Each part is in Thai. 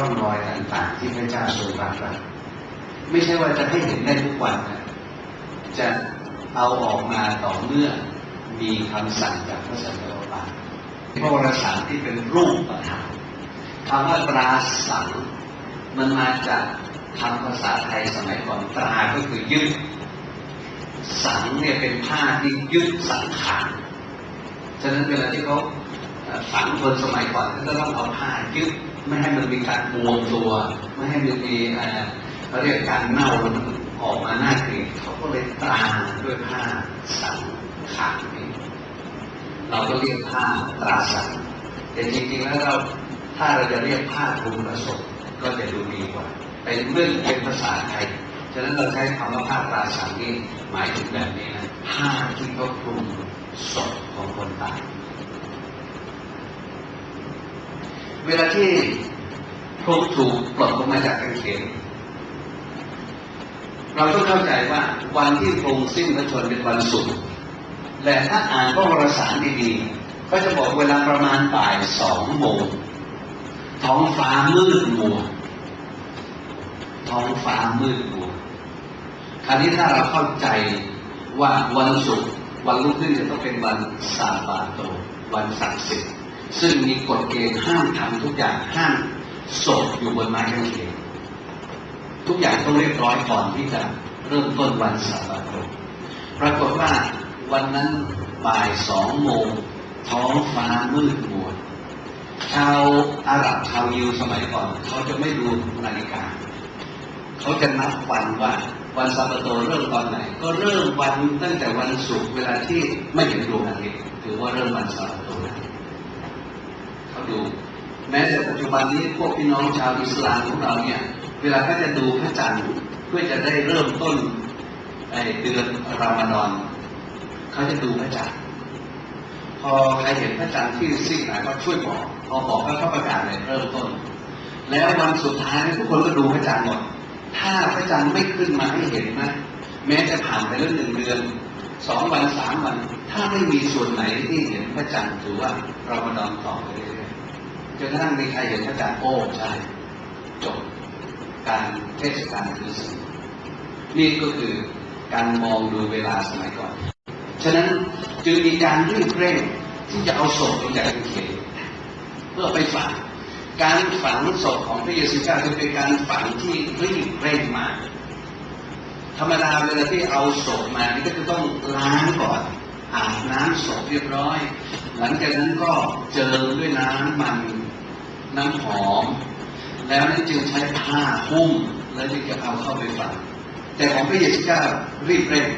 ร่องรอยต่างๆที่พระเจ้าทรงรักเราไม่ใช่ว่าจะให้เห็นได้ทุกวัน จะเอาออกมาต่อเมื่อมีคำสั่งจากพระสันตะบาลพระวรสารที่เป็นรูปธรรมคำว่าตราสังมันมาจากคำภาษาไทยสมัยก่อนตราก็คือยึด สังเนี่ยเป็นผ้าที่ยึดสังขารฉะนั้นเวลาที่เขาฝังคนสมัยก่อนก็ต้องเอาผ้ายึด ไม่ให้มันมีการบวมตัว ไม่ให้มันมีเอ่อเขาเรียกการเน่าออกมาหน้าเกลียดเขาก็เลยตราด้วยผ้าสังขารนี้เราก็เรียกผ้าตราสังแต่จริงๆแล้วเราถ้าเราจะเรียกผ้าคลุมประสบก็จะดูดีกว่าเป็นเรื่องเป็นภาษาไทยฉะนั้นเราใช้คำว่าผ้าตราสังนี่หมายถึงแบบนี้นะผ้าที่เขาคลุมศพของคนตาย เวลาที่พระถูกปลดลงมาจากกางเขนเราต้องเข้าใจว่าวันที่พระองค์สิ้นพระชนม์เป็นวันศุกร์และถ้าอ่านพระวรสารดีๆ ก็จะบอกเวลาประมาณบ่ายสองโมงท้องฟ้ามืดมัว ท้องฟ้ามืดมัว คราวนี้ถ้าเราเข้าใจว่าวันศุกร์วันรุ่งขึ้นจะต้องเป็นวันซาบาโต วันศักดิ์สิทธิ์ ซึ่งมีกฎเกณฑ์ห้ามทำทุกอย่างห้ามศพอยู่บนไม้กางเขนทุกอย่างต้องเรียบร้อยก่อนที่จะเริ่มต้นวันซาบาโตปรากฏว่าวันนั้นบ่ายสองโมงท้องฟ้ามืดมัวชาวอาหรับชาวยิวสมัยก่อนเขาจะไม่ดูนาฬิกา เขาจะนับวันว่าวันซาบาโตเริ่มตอนไหน ก็เริ่มวันตั้งแต่วันศุกร์เวลาที่ไม่เห็นดวงอาทิตย์ถือว่าเริ่มวันซาบาโตแล้วเขา ดู แม้แต่ปัจจุบันนี้พวกพี่น้องชาวอิสลามของเราเนี่ย เวลาเขาจะดูพระจันทร์เพื่อจะได้เริ่มต้นไอเดือนรอมฎอนเขาจะดูพระจันทร์พอใครเห็นพระจันทร์ที่ซิ่งไหนก็ช่วยบอกพอบอกก็เขาประกาศเลยเริ่มต้น แล้ววันสุดท้ายทุกคนก็ดูพระจันทร์หมดถ้าพระจันทร์ไม่ขึ้นมาให้เห็นนะแม้จะผ่านไปแล้วหนึ่งเดือน สองวันสามวัน ถ้าไม่มีส่วนไหนที่เห็นพระจันทร์ถือว่าเรามาดอนต่อไปเรื่อยๆจนกระทั่งมีใครเห็นพระจันทร์โอ้ใช่จบการเทศกาลคือสิ่งนี่ก็คือการมองดูเวลาสมัยก่อน ฉะนั้นจึงมีการรีบเร่งที่จะเอาศพลงจากกางเขนเพื่อไปฝัง การฝังศพของพระเยซูเจ้าจะเป็นการฝังที่รีบเร่งมาก ธรรมดาเวลาที่เอาศพมานี่ก็จะต้องล้างก่อนอาบน้ำศพเรียบร้อย หลังจากนั้นก็เจิมด้วยน้ำมันน้ำหอม แล้วนั้นจึงใช้ผ้าหุ้มแล้วจึงจะเอาเข้าไปฝังแต่ของพระเยซูเจ้ารีบเร่ง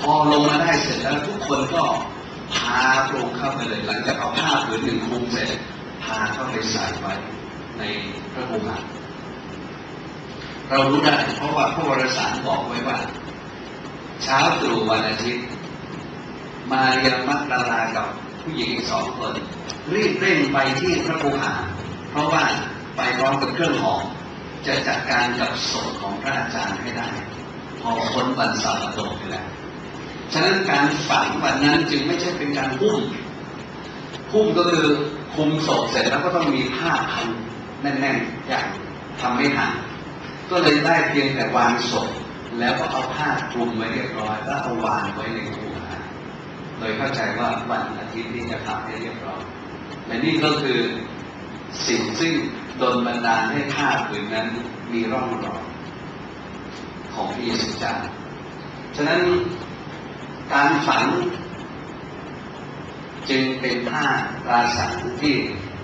พอลงมาได้เสร็จแล้วทุกคนก็พาพรงเข้าไปเลย หลังจากเอาผ้าผืนหนึ่งคลุมเสร็จพาเข้าไปใส่ไว้ในพระโอษฐ์ เรารู้ได้เพราะว่าพระวรสารบอกไว้ว่า เช้าตรู่วันอาทิตย์ มาเรียมักดารากับผู้หญิงสองคน รีบเร่งไปที่พระโอษฐ์เพราะว่าไปพร้อมกับเครื่องหอมจะจัดการกับศพของพระอาจารย์ให้ได้ พอพ้นวันซาบาโตไปแล้วฉะนั้นการฝังวันนั้นจึงไม่ใช่เป็นการหุ้มหุ้มก็คือคุมศพเสร็จแล้วก็ต้องมีผ้าพันแน่นๆอย่างทำไม่ทัน ก็เลยได้เพียงแต่วางศพแล้วก็เอาผ้าคลุมไว้เรียบร้อยแล้วเอาวางไว้ในหัวโดยเข้าใจว่าวันอาทิตย์นี้จะทำให้เรียบร้อยและนี่ก็คือสิ่งซึ่งโดนบันดาลให้ผ้าผืนนั้นมีร่องรอยของพระเยซูเจ้าฉะนั้นการฝังจึงเป็นผ้าราสังที่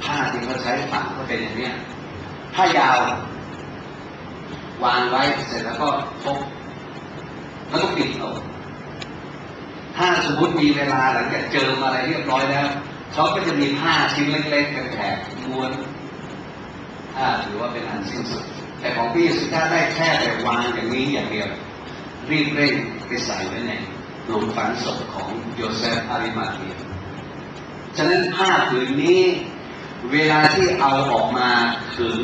ผ้าที่เขาใช้ฝังก็เป็นอย่างนี้ผ้ายาว วางไว้เสร็จแล้วก็พกแล้วก็ปิดเอาถ้าสมมติมีเวลาหลังจากเจออะไรเรียบร้อยแล้วเขาก็จะมีผ้าชิ้นเล็กๆกันแถบม้วนถ้าถือว่าเป็นอันสิ้นสุด แต่ของพี่สุดท้าได้แค่แต่วางอย่างนี้อย่างเดียว รีบเร่งไปใส่ไว้ในหลุมฝังศพของโยเซฟอาริมาเทียฉะนั้นผ้าผืนนี้ เวลาที่เอาออกมาถึง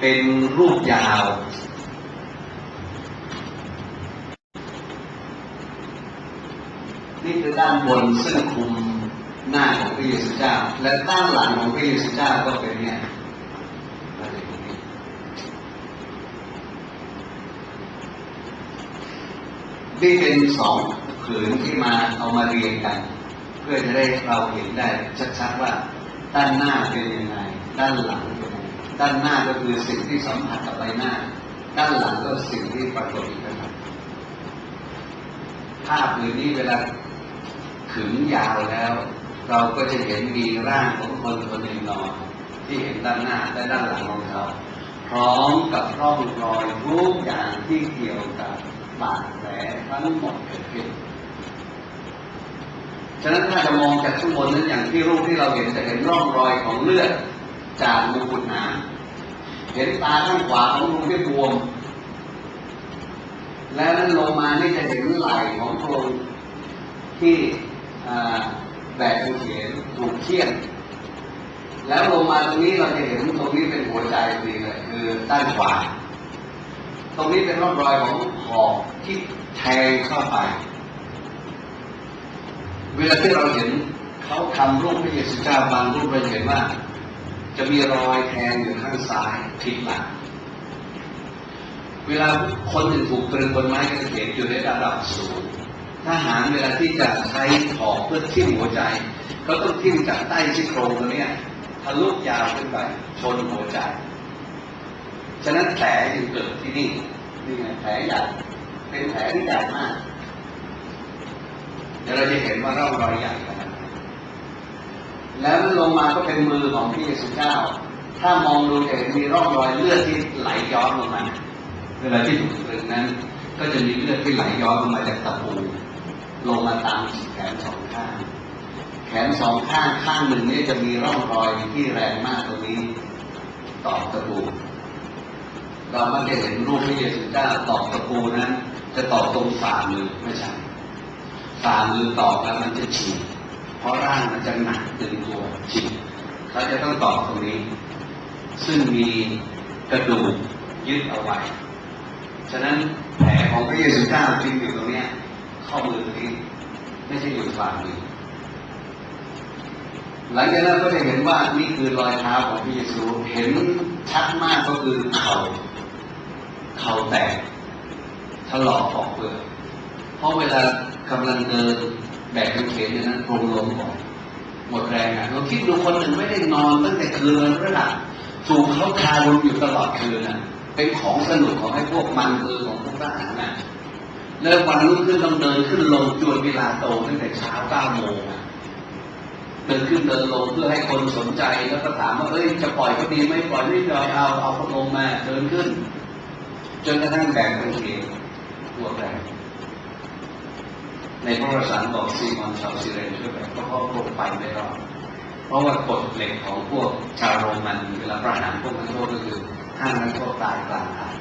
เป็นรูปยาว นี่คือด้านบนซึ่งคุมหน้าของพระเยซูเจ้า และด้านหลังของพระเยซูเจ้าก็เป็นเนี่ยนี่เป็นสองผืนที่มาเอามาเรียงกัน เพื่อจะได้เราเห็นได้ชัดๆว่าด้านหน้าเป็นยังไง ด้านหลังเป็น ด้านหน้าก็คือสิ่งที่สัมผัสกับใบหน้า ด้านหลังก็สิ่งที่ปรากฏอยู่นะครับภาพผืนนี้เวลาขึงยาวแล้ว เราก็จะเห็นมีร่างของคนคนหนึ่งนอน ที่เห็นด้านหน้าและด้านหลังของเขาพร้อมกับร่องรอยทุกอย่างที่เกี่ยวกับบาดแผลทั้งหมดเกิดขึ้นฉะนั้นถ้าจะมองจากข้างบนนั้นอย่างที่รูปที่เราเห็นจะเห็นร่องรอยของเลือด จากมงกุฎน้ำเห็นตาข้างขวาของลุงที่บวม แล้วนั้นลงมานี่จะเห็นไหล่ของพระองค์ที่แบกเขียนถูกเคี่ยน แล้วลงมาตรงนี้เราจะเห็นตรงนี้เป็นหัวใจดีเลยคือด้านขวา ตรงนี้เป็นร่องรอยของหอกที่แทงเข้าไป เวลาที่เราเห็นเขาทำรูปพระเยซูเจ้าบางรูปเราจะเห็นว่า จะมีรอยแทงอยู่ข้างซ้ายผิดหลังเวลาคนหนึ่งถูกตรึงบนไม้กางเขนอยู่ในระดับสูงทหารเวลาที่จะใช้หอกเพื่อทิ่มหัวใจเขาต้องทิ่มจากใต้ซี่โครงตรงนี้ทะลุยาวขึ้นไปชนหัวใจ ฉะนั้นแผลจึงเกิดที่นี่นี่ไงแผลใหญ่เป็นแผลที่ใหญ่มากเดี๋ยวเราจะเห็นว่าร่องรอยใหญ่ แล้วลงมาก็เป็นมือของพระเยซูเจ้า ถ้ามองดูจะเห็นมีร่องรอยเลือดที่ไหลย้อนลงมา เวลาที่ถูกตรึงนั้น ก็จะมีเลือดที่ไหลย้อนลงมาจากตะปูลงมาตามแขนสองข้าง แขนสองข้างข้างหนึ่งนี่จะมีร่องรอยที่แรงมากตรงนี้ตอกตะปูเราไม่ได้เห็นรูปพระเยซูเจ้าตอกตะปูนั้น จะตอกตรงฝ่ามือไม่ใช่ฝ่ามือตอกแล้วมันจะฉีก เพราะร่างมันจะหนักตึงตัวฉีกเขาจะต้องตอกตรงนี้ ซึ่งมีกระดูกยึดเอาไว้ ฉะนั้นแผลของพระเยซูเจ้าจึงอยู่ตรงนี้ข้อมือตรงนี้ ไม่ใช่อยู่ฝ่ามือหลังจากนั้นก็จะเห็นว่านี่คือรอยเท้าของพระเยซู เห็นชัดมากก็คือเข่าเข่าแตกถลอกออกเปลือกเพราะเวลากำลังเดิน แบกกางเขนเนี่ยนั้นลงลงก่อนหมดแรงอะเราคิดดูคนหนึ่งไม่ได้นอนตั้งแต่คืนวันพฤหัสถูกเขาคาลงอยู่ตลอดคืนอะ เป็นของสนุกของให้พวกมันคือของพวกทหารน่ะแล้ววันรุ่งขึ้นต้องเดินขึ้นลงจวนเวลาโตตั้งแต่เช้าเก้าโมงเดินขึ้นเดินลงเพื่อให้คนสนใจแล้วก็ถามว่าเอ้ยจะปล่อยก็ดีไม่ปล่อยไม่ปล่อยเอาเอาพระองค์มาเดินขึ้น จนกระทั่งแบกกางเขนตัวแบก ในพระประสานบอกซีมอนชาวซิเรนช่วยแบกเพราะเขาลงไปไม่รอดเพราะว่ากฎเหล็กของพวกชาวโรมันเวลาประหารพวกนักโทษก็คือห้ามนักโทษตายกลางทาง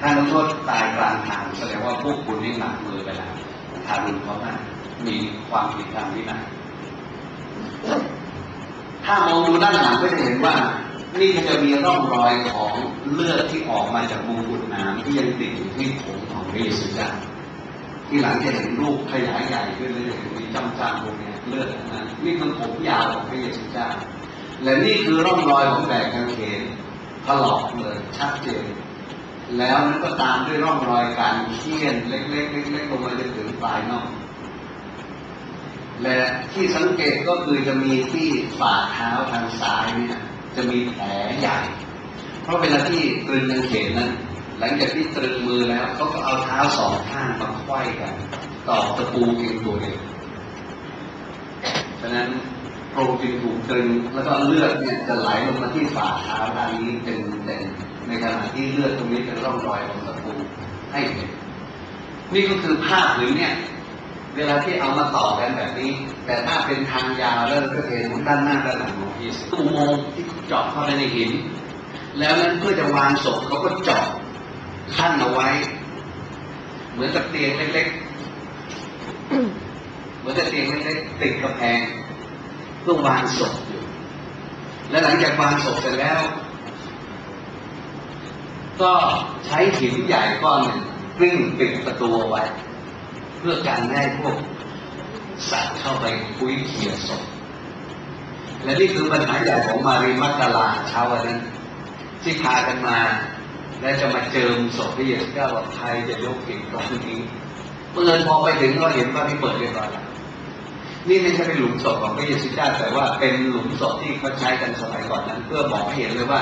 ถ้านักโทษตายกลางทางแสดงว่าพวกคุณนี่หนักมือไปแล้วทารุณเขามากมีความผิดทางวินัยถ้ามองดูด้านหลังก็จะเห็นว่า นี่จะมีร่องรอยของเลือดที่ออกมาจากมงกุฎน้ำที่ยังติดอยู่ที่ผมของพระเยซูเจ้า ที่หลังจะเห็นรูปขยายใหญ่ขึ้นเรื่อยๆมีจำจำตรงนี้เลือดนะนี่คือผมยาวของพระเยซูเจ้าและนี่คือร่องรอยของแบกกางเขนถลอกเลยชัดเจนแล้วนั้นก็ตามด้วยร่องรอยการเคี่ยนเล็กๆเล็กๆลงมาจนถึงปลายน่องและที่สังเกตก็คือจะมีที่ฝ่าเท้าทางซ้ายเนี่ยจะมีแผลใหญ่ เพราะเวลาที่ตรึงกางเขนนั้น หลังจากที่ตรึงมือแล้วเขาก็เอาเท้าสองข้างมาควยกันตอกตะปูเพียงตัวเดียวฉะนั้นโครงจึงถูกตรึงแล้วก็เลือดเนี่ยจะไหลลงมาที่ฝ่าเท้าด้านนี้เป็นเต็มในขณะที่เลือดตรงนี้เป็นร่องรอยของตะปูให้เห็นนี่ก็คือภาพหรือเนี่ย เวลาที่เอามาต่อกันแบบนี้ แต่ถ้าเป็นทางยาวแล้วก็เห็นด้านหน้าด้านหลังของพีสอุโมงค์ที่เจาะเข้าไปในหิน แล้วนั้นเพื่อจะวางศพเขาก็เจาะ ขั้นเอาไว้ เหมือนกับเตียงเล็กๆ เหมือนกับเตียงเล็กๆติดกระแพงเพื่อวางศพอยู่ และหลังจากวางศพเสร็จแล้ว ก็ใช้หินใหญ่ก้อนหนึ่งกลิ้งปิดประตูเอาไว้ เพื่อการไม่ให้พวกสัตว์เข้าไปคุยเขี่ยศพและนี่คือปัญหาใหญ่ของมารีมักดาลาเช้าวันนั้นที่พากันมา และจะมาเจิมศพพระเยซูเจ้าว่าใครจะยกหินก้อนนี้เปิดพอไปถึงก็เห็นว่าที่เปิดเรียบร้อยแล้วนี่ไม่ใช่เป็นหลุมศพของพระเยซูเจ้าแต่ว่าเป็นหลุมศพที่เขาใช้กันสมัยก่อนนั้น เพื่อบอกให้เห็นเลยว่า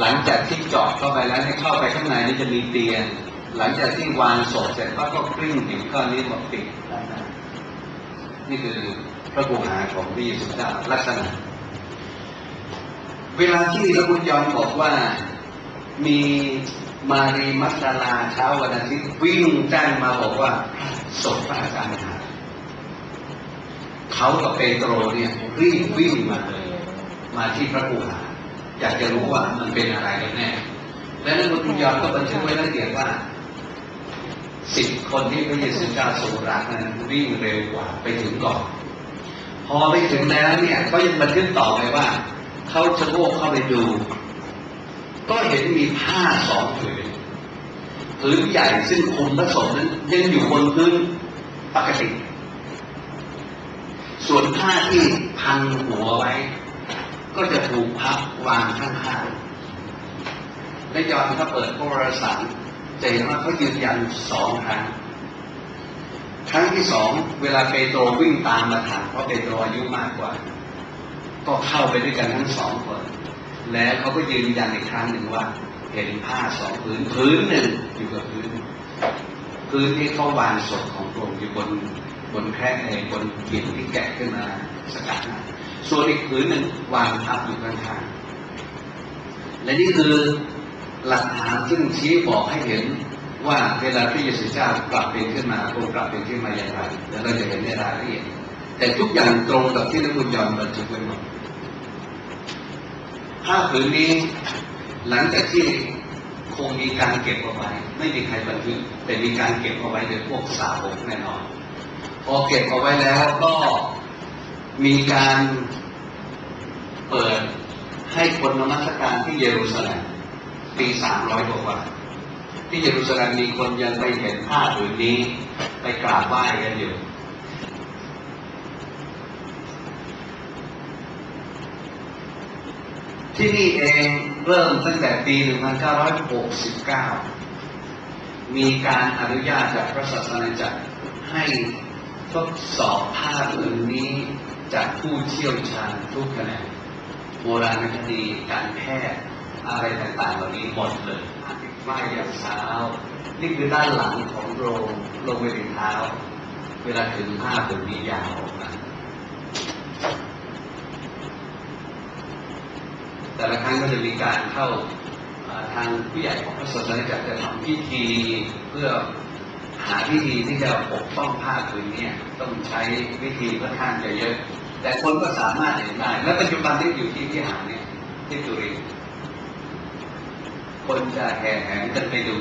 หลังจากที่เจาะเข้าไปแล้วให้เข้าไปข้างในนี่จะมีเตียง หลังจากที่วางศพเสร็จก็ก็กลิ้งหินก้อนนี้มาปิดด้านหน้านี่คือพระกูหาของพระเยซูเจ้าลักษณะ เวลาที่พระคุณยอนบอกว่า มีมารีมัสดาลาเช้าวันอาทิตย์วิ่งแจ้งมาบอกว่าศพพระอาจารย์หายเขากับเปโตรเนี่ยรีบวิ่งมาเลย มาที่พระกูหาอยากจะรู้ว่ามันเป็นอะไรกันแน่ และนั้นคุณยอนก็บันทึกไว้ละเอียดว่าสิบคนที่พระเยซูเจ้าทรงรักนั้นวิ่งเร็วกว่าไปถึงก่อน พอไปถึงแล้วเนี่ย ก็ยังบันทึกต่อไปว่า เขาชะโงกเข้าไปดู ก็เห็นมีผ้าสองผืนผืนใหญ่ซึ่งคุมพระศพนั้นยังอยู่บนพื้นปกติ ส่วนผ้าที่พันหัวไว้ ก็จะถูกพับวางข้างๆและยอนเขาเปิดพระวรสารจะเห็นว่าเขายืนยันสองครั้งครั้งที่สองเวลาเปโตรวิ่งตามมาทันเพราะเปโตรอายุมากกว่า ก็เข้าไปด้วยกันทั้งสองคน แล้วเขาก็ยืนยันอีกครั้งหนึ่งว่า เห็นผ้าสองผืนพื้นหนึ่งอยู่กับพื้น พื้นที่เขาวางศพของพระองค์อยู่บนบนแคร่เองบนหินที่แกะขึ้นมาสกัดมาส่วนอีกผืนหนึ่งวางทับอยู่ข้างๆและนี่คือหลักฐานซึ่งชี้บอกให้เห็นว่าเวลาที่เยซูเจ้ากลับเป็นขึ้นมาพระองค์กลับเป็นขึ้นมาอย่างไรแล้วเราจะเห็นในรายละเอียดแต่ทุกอย่างตรงกับที่นักบุญยอมบันทึกไว้หมด ผ้าผืนนี้ หลังจากที่คงมีการเก็บเอาไว้ ไม่มีใครบันทึกแต่มีการเก็บเอาไว้โดยพวกสาวกแน่นอน พอเก็บเอาไว้แล้วก็มีการเปิดให้คนนมัสการที่เยรูซาเล็มปีสามร้อยกว่าที่เยรูซาเล็มมีคนยังไปเห็นผ้าผืนนี้ ไปกราบไหว้กันอยู่ ที่นี่เองเริ่มตั้งแต่ปี 1969 มีการอนุญาตจากพระศาสนาจักรให้ทดสอบภาพอื่นนี้จากผู้เชี่ยวชาญทุกแขนงโบราณคดีการแพทย์อะไรต่างๆเหล่านี้หมดเลยไม้ยามเช้า นี่คือด้านหลังของโรงโรงเวทีเท้า เวลาถึงภาพตรงนี้ยาวออกมา แต่ละครั้งก็จะมีการเข้าทางผู้ใหญ่ของพระศาสนาจักรจะทำพิธีเพื่อหาวิธีที่จะปกป้องผ้าผืนเนี้ต้องใช้วิธีค่อนข้างจะเยอะ แต่คนก็สามารถเห็นได้ และปัจจุบันที่อยู่ที่ที่หาเนี่ยที่ตุรินคนจะแห่แหนกันไปดู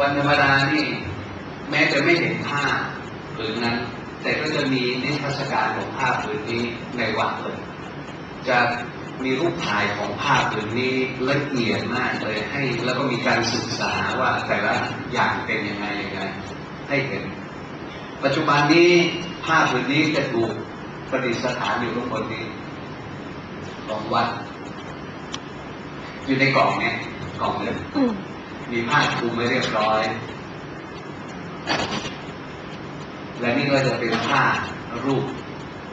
วันธรรมดานี่แม้จะไม่เห็นผ้าผืนนั้น แต่ก็จะมีนิทรรศการของผ้าผืนนี้ในวัดเลยจะ มีรูปถ่ายของภาพผืนนี้ละเอียดมากเลยให้ แล้วก็มีการศึกษาว่าแต่ละอย่างเป็นยังไงยังไงให้เห็น ปัจจุบันนี้ภาพผืนนี้จะถูกประดิษฐานอยู่ข้างบนนี้ของวัด อยู่ในกล่องเนี้ยกล่องหนึ่งมีผ้าคลุมไว้เรียบร้อย และนี่ก็จะเป็นผ้ารูป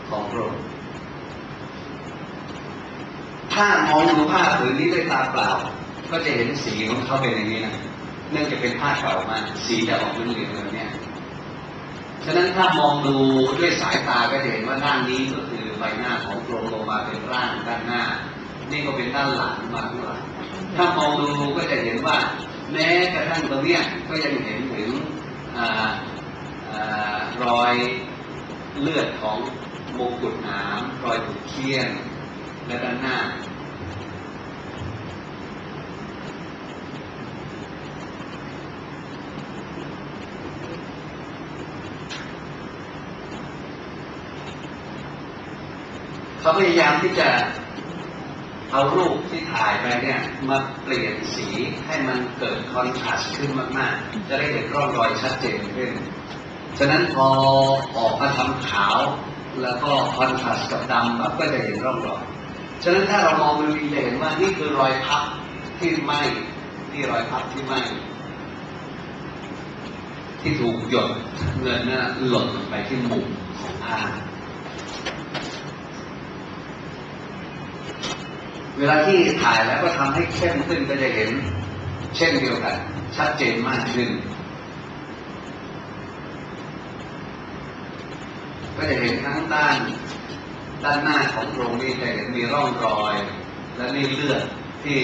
ของพระองค์ ถ้ามองดูผ้าผืนนี้ด้วยตาเปล่า ก็จะเห็นสีของเขาเป็นอย่างนี้นะเนื่องจากเป็นผ้าเก่ามากสีจะออกเหลืองๆแบบเนี้ยฉะนั้นถ้ามองดูด้วยสายตาก็จะเห็นว่าด้านนี้ก็คือใบหน้าของโครงลงมาเป็นร่างด้านหน้า นี่ก็เป็นด้านหลังมาข้างหลังถ้ามองดูก็จะเห็นว่า แม้กระทั่งตรงเนี้ยก็ยังเห็นถึงออรอยเลือดของมงกุฎน้ำรอยถูกเคี่ยนและด้านหน้า เขาพยายามที่จะเอารูปที่ถ่ายไปเนี่ยมาเปลี่ยนสีให้มันเกิดคอนทราสต์ขึ้นมากๆ จะได้เห็นร่องรอยชัดเจนขึ้น ฉะนั้นพอออกมาทำขาว แล้วก็คอนทราสต์กับดำแบบก็จะเห็นร่องรอย ฉะนั้นถ้าเรามองดูดีจะเห็นว่านี่คือรอยพับที่ไหมนี่รอยพับที่ไหมที่ถูกหยดเงินนั้นหล่นไปที่มุมของผ้า เวลาที่ถ่ายแล้วก็ทำให้เข้มขึ้นก็จะเห็น เช่นเดียวกัน ชัดเจนมากขึ้น ก็จะเห็นทั้งด้าน ด้านหน้าของโครงนี้จะเห็นมีร่องรอย และนี่เลือดที่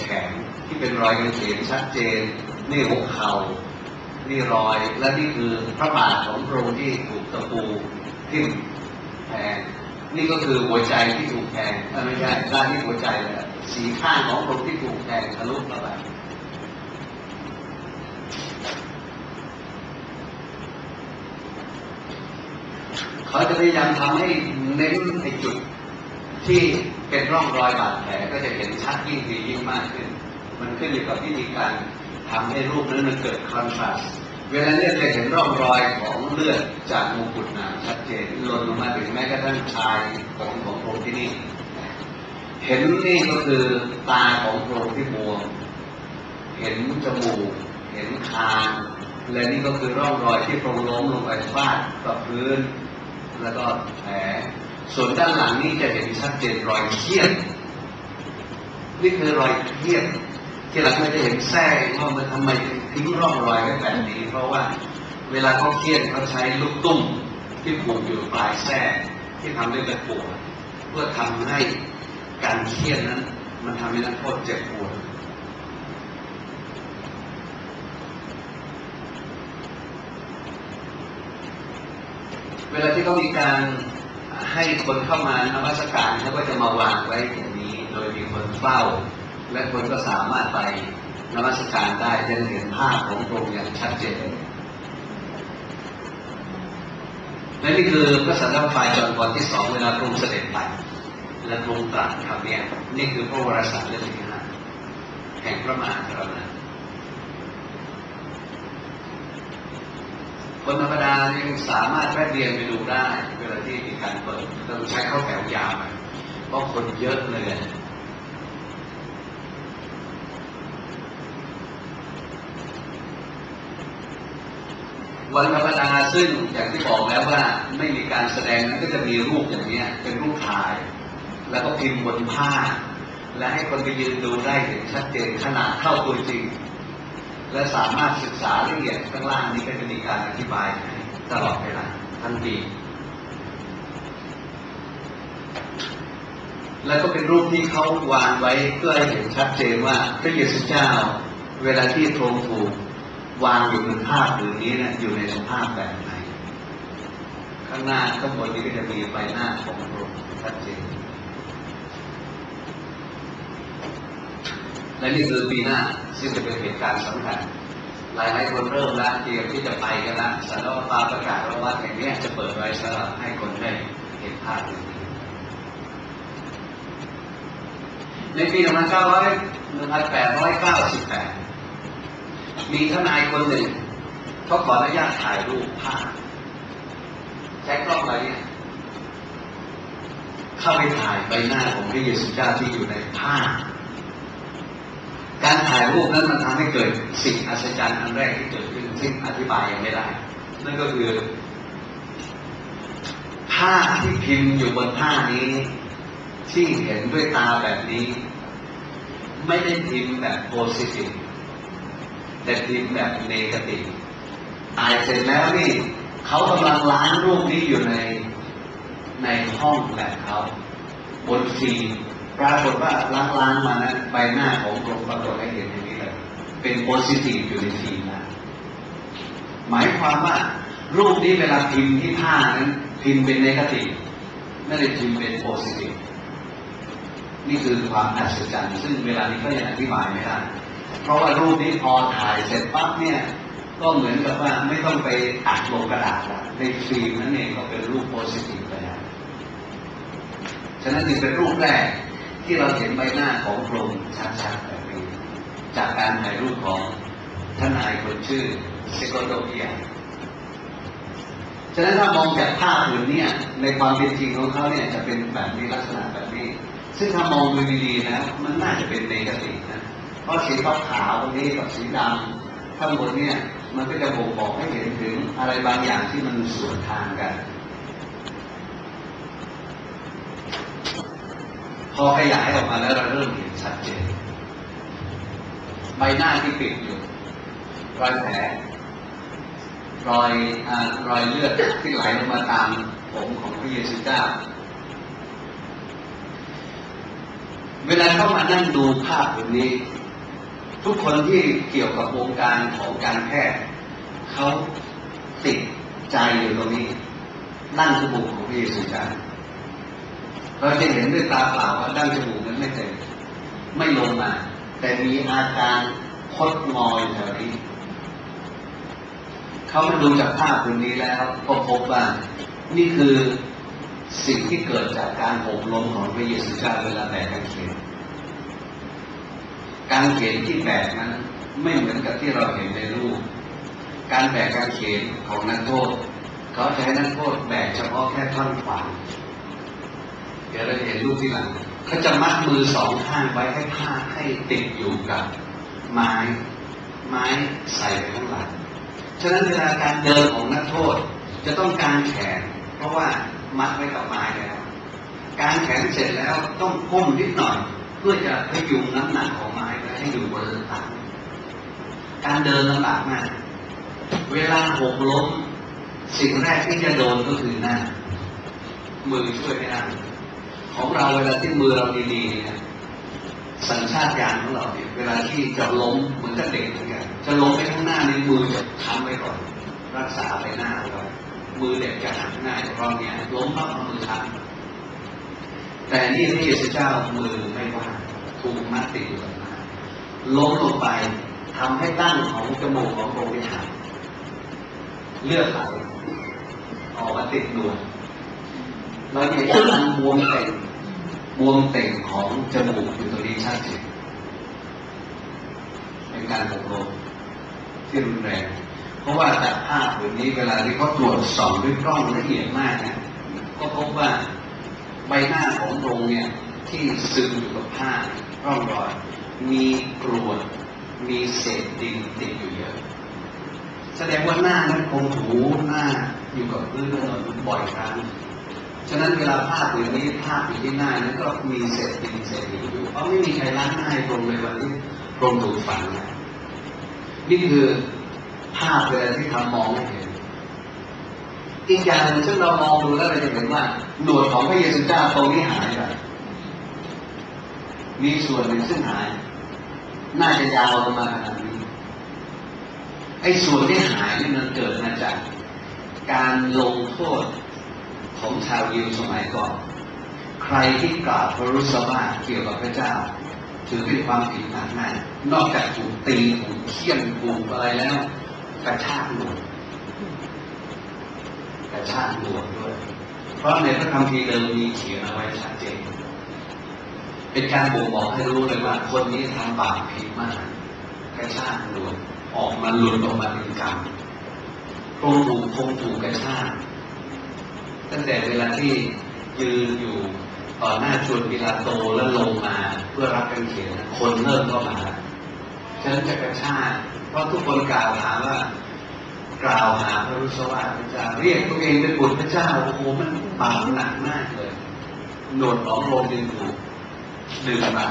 แขนที่เป็นรอยกางเขนชัดเจน นี่หัวเข่านี่รอย และนี่คือพระบาทของโพรงที่ถูกตะปูทิ่มแทง นี่ก็คือหัวใจที่ถูกแทงไม่ใช่ด้านที่หัวใจเลยสีข้างของค์ที่ถูกแทงทะลุเข้าไปเขาจะพยายามทำให้เน้นในจุดที่เป็นร่องรอยบาดแผลก็จะเห็นชัดยิ่งดียิ่งมากขึ้น มันขึ้นอยู่กับวิธีการทำให้รูปนั้นมันเกิดคอนทราสต์ เวลาเนี่ยจะเห็นร่องรอยของเลือดจากมงกุฎนาชัดเจนหล่นลงมาถึงแม้กระทั่งชายของของพรงที่นี่ เห็นนี่ก็คือตาของพรงที่บวม เห็นจมูก เห็นคางและนี่ก็คือร่องรอยที่พรงล้มลงไปฟาดกับพื้น แล้วก็แผลส่วนด้านหลังนี้จะเห็นชัดเจนรอยเคี้ยนนี่คือรอยเคี้ยนที่หลังเราจะเห็นแส้ว่ามันทำไม ทิ้งร่องรอยไว้แบบนี้ เพราะว่าเวลาเขาเครียนเขาใช้ลูกตุ้มที่ผูกอยู่ปลายแส้ที่ทำด้วยตะกั่วเพื่อทำให้การเครียนนั้น มันทำให้นักโทษเจ็บปวดเวลาที่เขามีการให้คนเข้ามานมัสการเขาก็จะมาวางไว้อย่างนี้ โดยมีคนเฝ้า และคนก็สามารถไป นมัสการได้จะเห็นภาพของพระองค์อย่างชัดเจนและนี่คือพระสันตะไฟจอนบอลที่สองเวลาพระองค์เสด็จไปและพระองค์ตรัสคำเนี้ยนี่คือพระวรสารเรื่องที่ห้าแห่งพระมหากรุณาคนธรรมดายังสามารถแวะเวียนไปดูได้ เวลาที่มีการเปิดต้องใช้เข้าแถวยาวเพราะคนเยอะเลย วันธรรมดาซึ่งอย่างที่บอกแล้วว่าไม่มีการแสดงนั้นก็จะมีรูปอย่างเนี้ยเป็นรูปถ่าย แล้วก็พิมพ์บนผ้า และให้คนไปยืนดูได้เห็นชัดเจนขนาดเท่าตัวจริง และสามารถศึกษาละเอียดข้างล่างนี้ก็จะมีการอธิบายตลอดเวลาทันทีแล้วก็เป็นรูปที่เขาวางไว้เพื่อให้เห็นชัดเจนว่าพระเยซูเจ้า เวลาที่ทรงถูก วางอยู่บนภาพผืนนี้นะอยู่ในสภาพแบบไหน ข้างหน้าข้างบนนี้ก็จะมีใบหน้าของพระองค์ชัดเจนและนี่คือปีหน้าซึ่งจะเป็นเหตุการณ์สำคัญหลายหลายคนเริ่มแล้วเตรียมที่จะไปกันแล้วสารวัตรประกาศว่าวัดแห่งนี้จะเปิดไว้สำหรับให้คนได้เห็นภาพนี้ในปี1900 1898 มีทนายคนหนึ่งเขาขออนุญาตถ่ายรูปภาพใช้กล้องอะไรเนี่ยเข้าไปถ่ายใบหน้าของพระเยซูเจ้าที่อยู่ในภาพการถ่ายรูปนั้นมันทำให้เกิดสิ่งอัศจรรย์อันแรกที่เกิดขึ้นซึ่งอธิบายยังไม่ได้ นั่นก็คือภาพที่พิมพ์อยู่บนผ้านี้ ที่เห็นด้วยตาแบบนี้ ไม่ได้พิมพ์แบบโพสิทีฟ แต่พิมพ์แบบเนกาทีฟตายเสร็จแล้วนี่เขากำลังล้างรูปนี้อยู่ในในห้องแบบเขาบนฟิล์มปรากฏว่าล้างๆมานั้นะใบหน้าของพระองปรากฏให้เห็นอย่างนี้เลยเป็นโพสิทีฟอยู่ในฟิล์มนะหมายความว่า รูปนี้เวลาพิมพ์ที่ผ้านั้นพิมพ์เป็นเนกาทีฟไม่ได้พิมพ์เป็นโพสิทีฟนี่คือความอัศจรรย์ซึ่งเวลานี้ก็ยังอธิบายไม่ได้ เพราะว่ารูปนี้พอถ่ายเสร็จปั๊บเนี่ย ก็เหมือนกับว่าไม่ต้องไปอัดลงกระดาษแล้วในฟิล์มนั่นเองก็เป็นรูปโพสิทีฟไปแล้วฉะนั้นนี่เป็นรูปแรกที่เราเห็นใบหน้าของพระองค์ชัดๆแบบนี้จากการถ่ายรูปของทนายคนชื่อเซโกโดเปียฉะนั้นถ้ามองจากภาพผืนเนี้ในความเป็นจริงของเขาเนี่ยจะเป็นแบบนี้ลักษณะแบบนี้ ซึ่งถ้ามองดูดีๆนะมันน่าจะเป็นเนกาทีฟนะ เพราะสีขาวตรงนี้กับสีดำข้างบนเนี่ย มันก็จะบ่งบอกให้เห็นถึงอะไรบางอย่างที่มันสวนทางกัน พอขยายออกมาแล้วเราเริ่มเห็นชัดเจนใบหน้าที่ปิดอยู่รอยแผลรอยอรอยเลือดที่ไหลลงมาตามผมของพระเยซูเจ้า เวลาเข้ามานั่งดูภาพแบบนี้ ทุกคนที่เกี่ยวกับวงการของการแพทย์เขาติดใจอยู่ตรงนี้ นั่นจมูกของพระเยซูเจ้าเราจะเห็นด้วยตาเปล่าว่าดั้งจมูกนั้นไม่เต็มไม่ลงมา แต่มีอาการคดงอยแถวนี้เขามาดูจากภาพตรงนี้แล้ว ก็พบว่านี่คือสิ่งที่เกิดจากการหกล้มของพระเยซูเจ้าเวลาแบกกางเขน การเขียนที่แบกนั้นไม่เหมือนกับที่เราเห็นในรูป การแบกกางเขียนของนักโทษ เขาจะให้นักโทษแบกเฉพาะแค่ท่อนขวาเดี๋ยวเราจะเห็นรูปที่หลังเขาจะมัดมือสองข้างไว้ให้ผ้าให้ติดอยู่กับไม้ ไม้ใส่ไปข้างหลัง ฉะนั้นเวลาการเดินของนักโทษจะต้องการแขน เพราะว่ามัดไว้กับไม้แล้ว การแขนเสร็จแล้วต้องก้มนิดหน่อย เพื่อจะพยุงน้ำหนักของไม้ ให้อยู่บนตักการเดินลำบากมาก เวลาหกล้ม สิ่งแรกที่จะโดนก็คือหน้า มือช่วยไม่ได้ของเราเวลาที่มือเราดีๆเนี่ยสัญชาตญาณของเราเนี่ยเวลาที่จะล้มเหมือนกับเด็กเหมือนกันจะล้มไปข้างหน้าในมือจะค้ำไว้ก่อนรักษาไปหน้าเอาไว้มือเด็กจะหักง่ายเราเนี่ยล้มปั๊บเอามือค้ำแต่นี่พระเยซูเจ้ามือไม่ว่างถูกมัดติดอยู่กับหน้า ล้มลงไปทำให้ตั้งของจมูกของโรงพยาบาลเลือดไหลออกมาติดหนวดเราเห็นการบวมเต่งบวมเต่งของจมูกอยู่ตรงนี้ชัดเจนเป็นการบกลมที่รุนแรง เพราะว่าจากภาพแบบนี้เวลาที่เขาตรวจสอบด้วยกล้องละเอียดมากนะก็พบว่าใบหน้าของตรงเนี่ยที่ซึมอยู่กับผ้าร่องรอย มีกรวดมีเศษดินติดอยู่เยอะแสดงว่าหน้านั้นคงถูหน้าอยู่กับพื้นถนนบ่อยครั้งฉะนั้นเวลาภาพอย่างนี้ภาพอยู่ที่หน้านั้นก็มีเศษดินเศษดินอยู่เพราะไม่มีใครล้างหน้าให้ตรงเลยวันที่ตรงถูกฝังนะนี่คือภาพเวลาที่ทำมองไม่เห็นอีกอย่างหนึ่งซึ่งเรามองดูแล้วเราจะเห็นว่าหนวดของพระเยซูเจ้าตรงนี้หายไปมีส่วนหนึ่งซึ่งหาย น่าจะยาวลงมาขนาดนี้ไอ้ส่วนที่หายนี่มันเกิดมาจาก การลงโทษของชาวยิวสมัยก่อน ใครที่กล่าวพระรุษวาเกี่ยวกับพระเจ้า ถือเป็นความผิดหนักแน่นอกจากถูกตีถูกเคี่ยนถูกอะไรแล้ว กระชากหนวดกระชากหนวดด้วย เพราะในพระคัมภีร์เดิมมีเขียนเอาไว้ชัดเจน เป็นการบ่งบอกให้รู้เลยว่าคนนี้ทำบาปผิดมากกระชากหนวดออกมาหลุดออกมาเป็นกรรมคงถูกคงถูกกระชากตั้งแต่เวลาที่ยืนอยู่ต่อหน้าชวนปิลาโตแล้วลงมาเพื่อรับกันเขียนคนเริ่มเข้ามาฉันจะกระชากเพราะทุกคนกล่าวหาว่ากล่าวหาพระรุษวาพระเจ้าเรียกตัวเองเป็นบุตรพระเจ้าโอ้โหมันบาปหนักมากเลยหนวดของโรงดึงถูก ดึงมา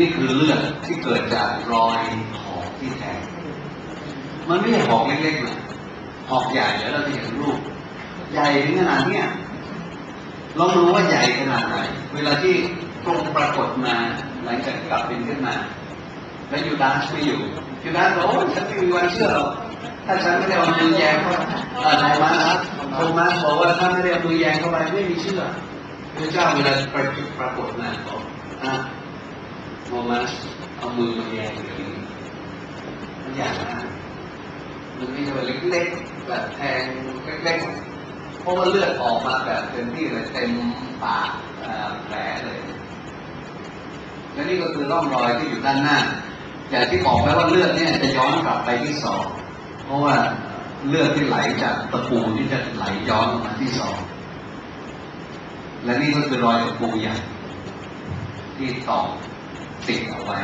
นี่คือเลือดที่เกิดจากรอยหอกที่แทงมันไม่ใช่หอกเล็กๆนะหอกใหญ่แล้วเราจะเห็นรูป ใหญ่ถึงขนาดเนี้ยลองดูว่าใหญ่ขนาดไหน เวลาที่ตรงปรากฏมาหลังจากกลับเป็นขึ้นมาแล้วยูดาสไม่อยู่ยูดาสบอกโอ้ฉันไม่มีวันเชื่อหรอกถ้าฉันไม่ได้เอามือแยงเข้าไปอ่อโทมัสนะโทมัสบอกว่าถ้าไม่ได้เอามือแยงเข้าไปไม่มีเชื่อ พระเจ้าเวลาปรากฏปรากฏมาบอกอะโทมัสเอามือมาแยงอย่างนี้มันใหญ่มากมันไม่ใช่เล็กๆแบบแทงเล็กๆเพราะว่าเลือดออกมาแบบเต็มที่เลยเต็มปากแผลเลยและนี่ก็คือร่องรอยที่อยู่ด้านหน้า อย่างที่บอกไว้ว่าเลือดเนี่ยจะย้อนกลับไปที่ศอกเพราะว่าเลือดที่ไหลจากตะปูที่จะไหลย้อนมาที่ศอก และนี่ก็คือรอยตะปูใหญ่ที่ตอกติดเอาไว้